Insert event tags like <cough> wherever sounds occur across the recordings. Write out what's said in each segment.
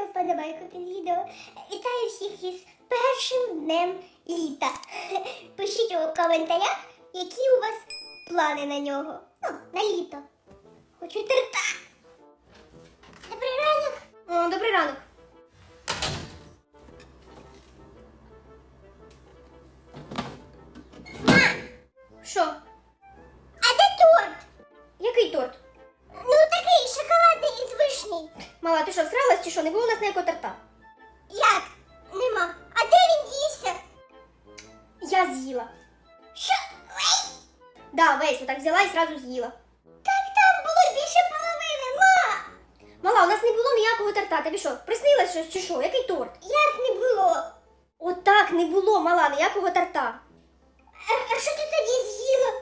вподобайку під відео. Вітаю всіх із першим днем літа. <laughs> Пишіть у коментарях, які у вас плани на нього. Ну, на літо. Хочу торта. Добрий ранок. О, добрий ранок. Ма, Що? а де торт? Який торт? Вишні. Мала, ти що, всралась чи що? Не було у нас ніякого торта. Як? Нема. А де він дівся? Я з'їла. Що? Ой, Да, весь, отак взяла і зразу з'їла. так там було більше половини, ма. Мала, у нас не було ніякого торта. Тобі що, приснилось щось чи що? Який торт? Як не було? Отак не було, мала, ніякого торта. А, а що ти тоді з'їла?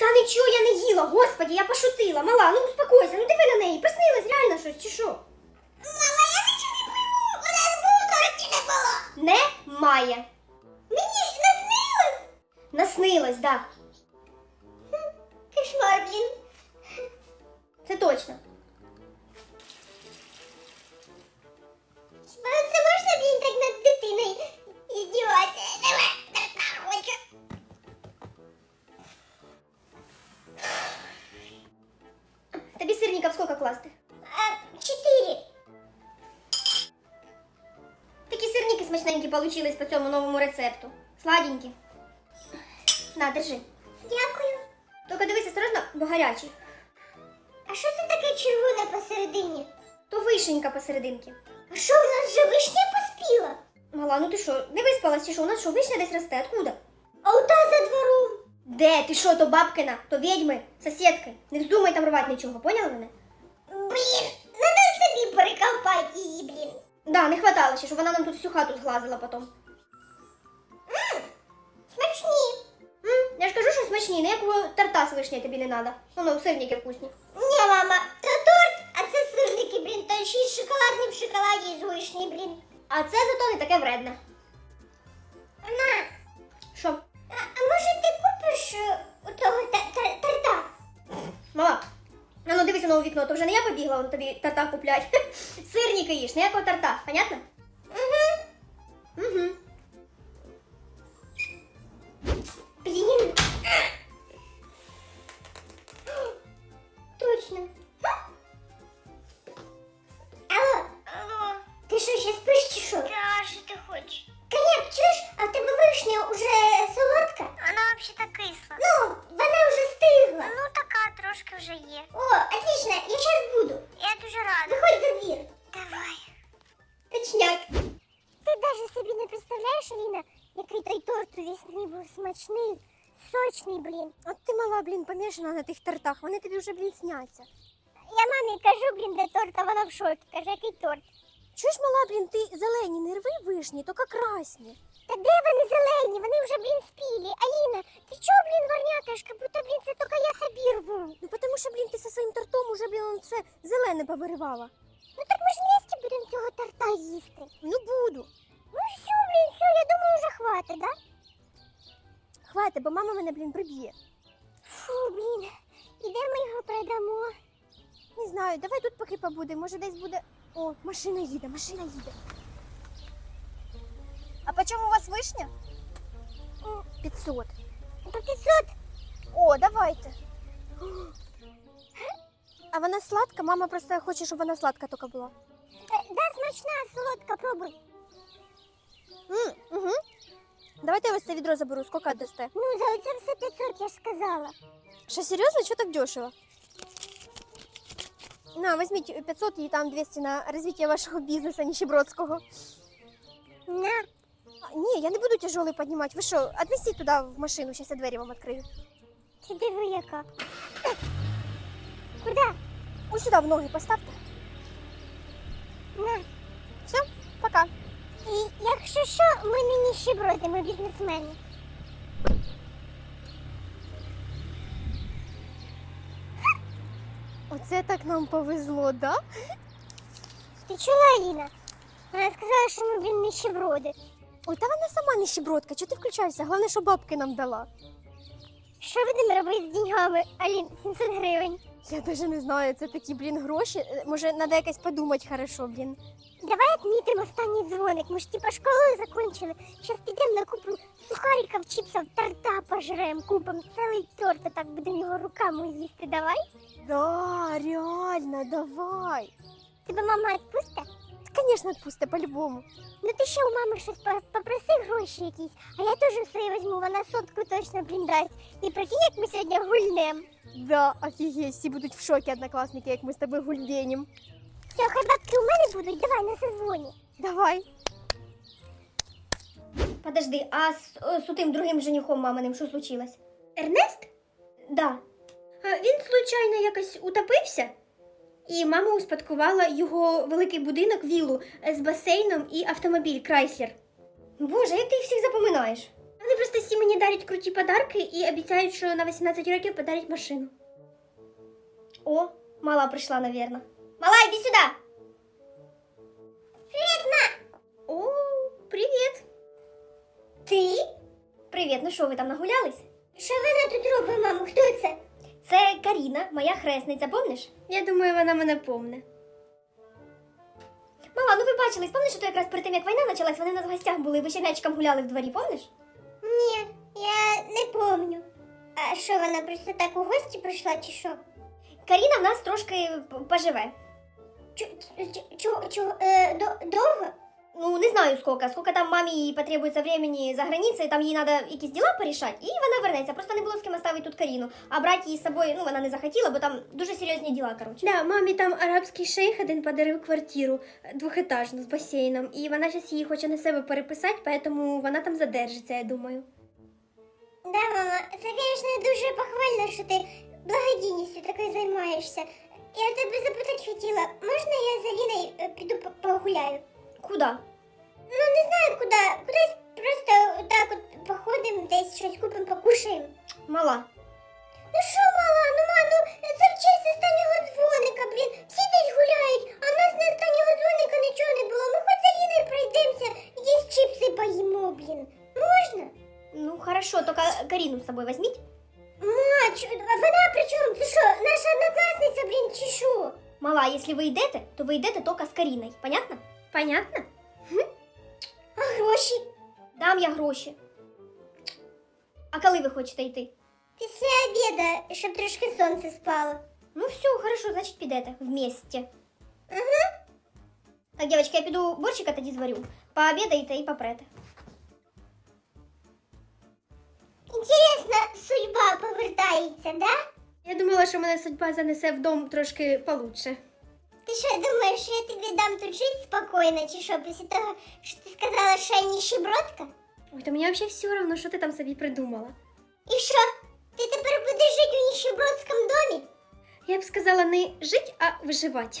Та нічого я не їла, господі, я пошутила. Мала, ну успокойся, ну диви на неї. Приснилось реально щось чи що? Мама, я нічого не пойму. У нас був торт чи не було? Немає. Мені наснилось. Наснилось, да. Кошмар, блін. Це точно. Смачненькі получились по цьому новому рецепту. Сладенькі. На, держи. Дякую. Тільки дивись осторожно, бо гарячий. А що це таке червоне посередині? То вишенька посерединки. А що, у нас вже вишня поспіла? Мала, ну ти що, не виспалась чи що? У нас що, вишня десь росте? Откуда? А ота за двором. Де? Ти що, то бабкина, то відьми, сусідки. Не вздумай там рвати нічого, поняла мене? Блін, надо собі прикопати її, блін. Да, не хватало ще, щоб вона нам тут всю хату зглазила потім. М, Смачні. М, я ж кажу, що смачні, ніякого торта з вишні тобі не треба. Воно сирники вкусні. Ні, мама, то торт, а це сирники, блін, та ще й шоколадний в шоколаді з вишні, блін. А це зато не таке вредне. На, Що? а, а може ти купиш е, у того та- та- торта? Мала, а ну дивися на вікно, то вже не я побігла он тобі торта куплять. <laughs> Сирники їж, ніякого торта, понятно? Ти мала, блін, помішана на тих тортах, вони тобі вже, блін, сняться. Я мамі кажу, блін, де торт, а вона в шокі. Каже, який торт. Чуєш, мала, блін, ти зелені, не рви вишні, тільки красні. Та де вони зелені? Вони вже, блін, спілі. Аліна, ти чого, блін, варнякаєш? Как будто, блін, це тільки я собі рву. Ну, тому що, блін, ти зі своїм тортом уже, блін, все зелене повиривала. Ну так ми ж вместе будемо цього торта їсти. Ну, буду. Ну все, блін, все, я думаю, вже хватить, да? Хватить, бо мама мене, блін, приб'є. Блін. І де ми його продамо? Не знаю, давай тут поки побуде, може десь буде. О, машина їде, машина їде. А по чому у вас вишня? М, 500. По 500? О, давайте. А вона сладка? Мама просто хоче, щоб вона сладка тільки була. Е, Да, смачна, солодка, пробуй. М, угу. Давайте я ось це відро заберу, скільки дасте? Ну, за оце все 500, я ж сказала. Що, серйозно? Чого так дешево? На, візьміть 500 і там 200 на розвиття вашого бізнесу нищебродського. На. Ні, я не буду тяжелий піднімати. Ви що, віднесіть туди в машину, зараз я двері вам. Ти диви яка. Е, Куди? Ось в ноги поставте. На. Все, пока. І якщо що, ми не ніщеброди, ми бізнесмени. Оце так нам повезло, да? Ти чула, Аліна? Вона сказала, що ми, блін, нищеброди. Ой, та вона сама нищебродка, чого ти включаєшся? Головне, що бабки нам дала. Що будемо робити з деньгами, Алін, 700 гривень? Я навіть не знаю, це такі, блін, гроші. Е, Може, треба якось подумати хорошо, блін. Давай отмітимо останній дзвоник. Ми ж типа школу закончили. Щас підемо на купу сухариків, чіпсів, торта пожрем, купом цілий торт, а так будемо його руками їсти. Давай? Да, реально, давай. Тебе мама відпусте? Конечно, відпусти по-любому. Ну ти ще у мами щось попроси гроші якісь, а я теж свої візьму, вона сотку точно блін дасть. І прикинь, як ми сьогодні гульнем. Да, офігеть, всі будуть в шокі однокласники, як ми з тобою гульбенім. Все, хай бабки у мене будуть, давай на созвоні. Давай. Подожди, а з, е, з тим другим женихом маминим що случилось? Ернест? Да. Е, Він случайно якось утопився, і мама успадкувала його великий будинок віллу з басейном і автомобіль Крайслер. Боже, як ти їх всіх запоминаєш? Вони просто всі мені дарять круті подарки і обіцяють, що на 18 років подарять машину. О, мала прийшла, навірно. Мала, йди сюди! О, привіт! Ти? Привіт, ну що, ви там нагулялись? Що вона тут робить, мамо? Хто це? Це Каріна, моя хресниця, помниш? Я думаю, вона мене помне. Мала, ну ви бачились, помниш, що то якраз перед тим, як війна почалась, вони нас в гостях були, ви ще м'ячиком гуляли в дворі, помниш? Ні, я не помню. А що вона просто так у гості прийшла чи що? Каріна в нас трошки п- поживе. Довго? Ну, не знаю сколько, сколько там мамі потребуется времени за границей, там їй треба якісь діла порішати, і вона вернеться. Просто не було з ким оставити тут Каріну. А брати її з собою, ну, вона не захотіла, бо там дуже серйозні діла, коротше. Да, мамі там арабський шейх один подарив квартиру е, двохетажну з басейном, і вона зараз її хоче на себе переписати, тому вона там задержиться, я думаю. Да, мама, це, звісно, дуже похвально, що ти благодійністю такою займаєшся. Я тебе запитати хотіла, можна я з Аліною е, піду погуляю? Куда? Ну, не знаю куди, кудись просто так от походимо, десь щось купимо, покушаємо. Мала. Ну що, мала, ну ма, ну це в честь останнього дзвоника, блін. Всі десь гуляють, а в нас на останнього дзвоника нічого не було. Ми хоч за Аліною пройдемося, якісь чіпси поїмо, блін. Можна? Ну, хорошо, только Каріну з собою візьміть. Ма, чо, а вона при чому? Це що, наша однокласниця, блін, чи що? Мала, якщо ви йдете, то ви йдете тільки з Каріною, понятно? Понятно? А гроші? Дам я гроші. А коли ви хочете йти? Після обіда, щоб трошки сонце спало. Ну все, хорошо, значить підете вместе. Угу. Так, девочки, я піду борщика тоді зварю. Пообідаєте і попрете. Інтересно, судьба повертається, да? Я думала, що мене судьба занесе в дом трошки получше. Ти що думаєш, що я тобі дам тут жити спокійно, чи що, після того, що ти сказала, що я ніщебродка? Ой, та мені взагалі все одно, що ти там собі придумала. І що? Ти тепер будеш жити у ніщебродському домі? Я б сказала не жить, а виживати.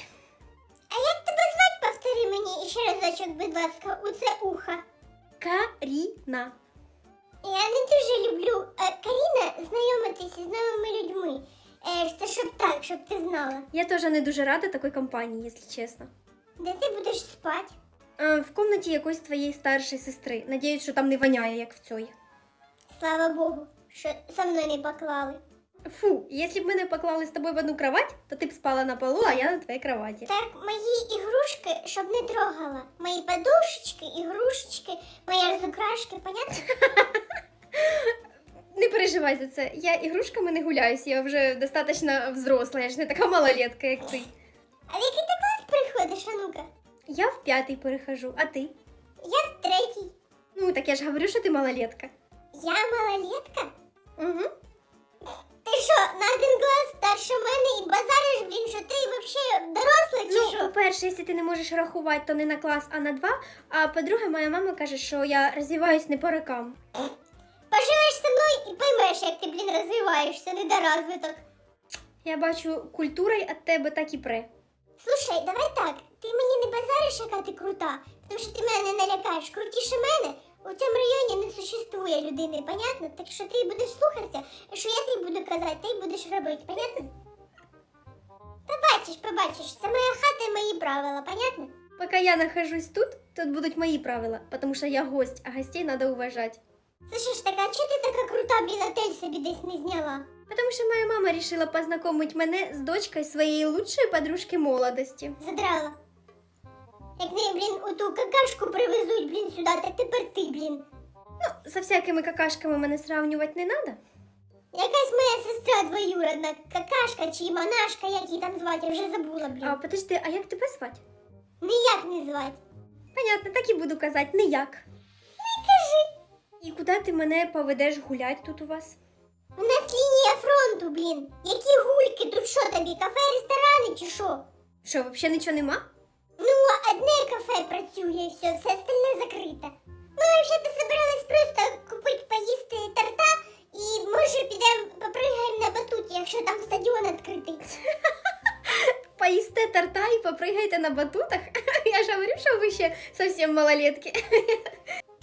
А як тебе звати, повтори мені ще разочок, будь ласка, у це ухо. Каріна. Я не дуже люблю е, Каріна знайомитися з новими людьми. Е, це щоб так, щоб ти знала. Я теж не дуже рада такої компанії, якщо чесно. Де ти будеш спати? Е, в комнаті якоїсь твоєї старшої сестри. Надіюсь, що там не воняє, як в цій. Слава Богу, що со мною не поклали. Фу, якщо б мене поклали з тобою в одну кровать, то ти б спала на полу, а я на твоїй кроваті. Так, мої ігрушки, щоб не трогала. Мої подушечки, ігрушечки, мої розукрашки, понятно? <laughs> Не переживай за це. Я ігрушками не гуляюсь, я вже достатньо взросла, я ж не така малолетка, як ти. А в який ти клас приходиш, а ну-ка? Я в п'ятий перехожу, а ти? Я в третій. Ну, так я ж говорю, що ти малолетка. Я малолетка? Угу. Старше мене і базариш, блін, що ти взагалі доросла чи Ну, що? по-перше, якщо ти не можеш рахувати, то не на клас, а на два. А по-друге, моя мама каже, що я розвиваюсь не по рокам. Поживеш зі мною і поймеш, як ти, блін, розвиваєшся, недоразвиток. Я бачу, культура й від тебе так і пре. Слушай, давай так, ти мені не базариш, яка ти крута, тому що ти мене не налякаєш. Крутіше мене у цьому районі не существує людини, понятно? Так що ти будеш слухатися, що я тобі буду казати, ти будеш робити, понятно? Побачиш, побачиш, це моя хата і мої правила, понятно? Поки я нахожусь тут, тут будуть мої правила, тому що я гость, а гостей треба уважати. Слышиш, так, а чого ти така крута, блін, отель собі десь не зняла? Потому що моя мама решила познакомить мене з дочкою своєї лучшої подружки молодості. Задрала. Як не, блін, оту какашку привезуть, блін, сюди, так тепер ти, блін. Ну, со всякими какашками мене сравнювати не надо. Якась моя сестра двоюродна, какашка чи монашка, як її там звати, я вже забула, блін. А подожди, а як тебе звати? Ніяк не звати. Понятно, так і буду казати, ніяк. Не кажи. І куди ти мене поведеш гулять тут у вас? У нас лінія фронту, блін. Які гульки, тут що тобі, кафе, ресторани чи що? Що, взагалі нічого нема? Ну, одне кафе працює, і все, все остальне закрите. Ми взагалі собирались просто купити поїсти торта і може підемо попригаємо на батуті, якщо там стадіон відкритий. <laughs> Поїсте торта і попригайте на батутах? <laughs> Я ж говорю, що ви ще зовсім малолетки. <laughs>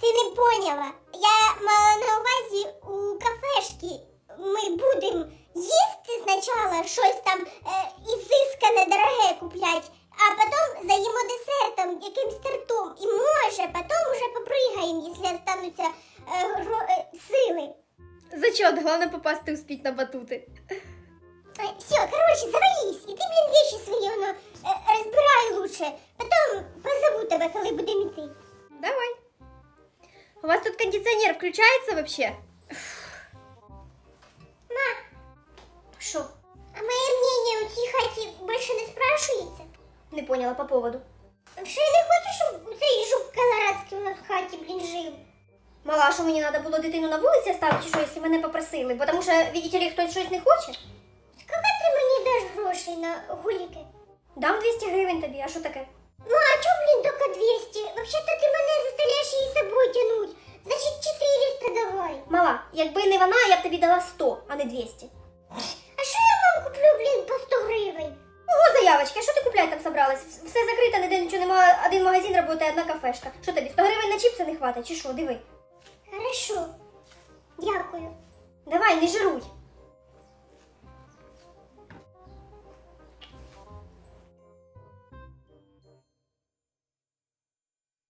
Ти не поняла. Я мала на увазі у кафешки. Ми будемо їсти спочатку щось там е, ізискане дороге куплять, а потім заїмо десертом, якимсь тортом. І може, потім вже попригаємо, якщо остануться е, гро- е, сили. Зачет, головне попасти успіть на батути. Все, короче, завались. І ти, блін, вещи свої воно, е, розбирай лучше. Потім позову тебе, коли будемо йти. Давай. У вас тут кондиціонер включається вообще? Ма, Що? а моє мнение у цій хаті більше не спрашується? Не поняла по поводу. Що я не хочу, щоб цей жук колорадський у нас в хаті, блін, жив. Мала, що мені треба було дитину на вулиці ставити, що, якщо мене попросили? Бо тому що, видите ли, хтось щось не хоче? Скільки ти мені даш грошей на гуліки? Дам 200 гривень тобі, а що таке? Ну, а чо, блін, тільки 200? Вообще-то ти мене заставляєш її з собою тянуть. Значить, 400 давай. Мала, якби не вона, я б тобі дала 100, а не 200. А що ти купляти там собралась? Все закрито, ніде нічого немає, один магазин працює, одна кафешка. Що тобі, 100 гривень на чіпси не хватить, чи що, диви? Хорошо. Дякую. Давай, не жируй.